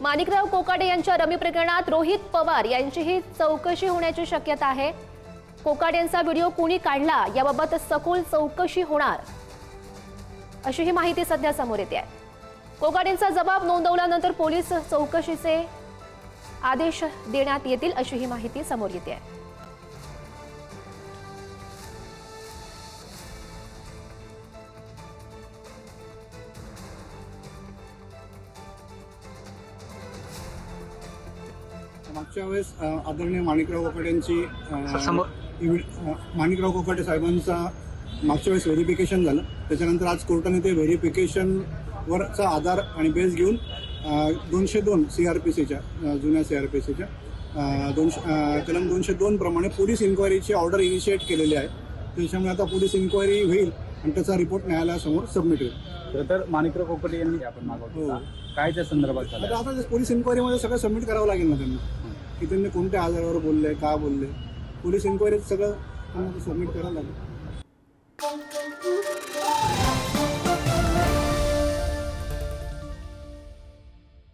माणिकराव कोकाटे यांच्या रमी प्रकरणात रोहित पवार यांचीही चौकशी होण्याची शक्यता आहे. कोकाटे यांचा व्हिडिओ कुणी काढला याबाबत सखोल चौकशी होणार अशी ही माहिती सध्या समोर येते आहे. कोकाटेंचा जबाब नोंदवल्यानंतर पोलीस चौकशीचे आदेश देण्यात येतील अशी ही माहिती समोर येते आहे. मागच्या वेळेस आदरणीय माणिकराव कोकाटे यांची अ, समोर. इव्हि- अ, माणिकराव कोकाटे साहेबांचा मागच्या वेळेस व्हेरिफिकेशन झालं. त्याच्यानंतर आज कोर्टाने ते व्हेरिफिकेशन वरचा आधार आणि बेस घेऊन दोनशे दोन सी आर पी सीच्या जुन्या सी आर पी सीच्या दोनशे कलम दोनशे दोन प्रमाणे पोलीस इन्क्वायरीची ऑर्डर इनिशिएट केलेली आहे. त्याच्यामुळे आता पोलीस इन्क्वायरी होईल. आणि त्याचा रिपोर्ट न्यायालयासमोर सबमिट होईल. खरं तर माणिकराव कोकटे यांनी आपण मागवतो हो. काय त्या संदर्भात झालं? आता आता पोलीस इन्क्वायरीमध्ये सगळं सबमिट करावं लागेल ना त्यांना. की त्यांनी कोणत्या आजारावर बोलले का बोलले. पोलीस इन्क्वायरीत सगळं त्यांना सबमिट करावं लागेल.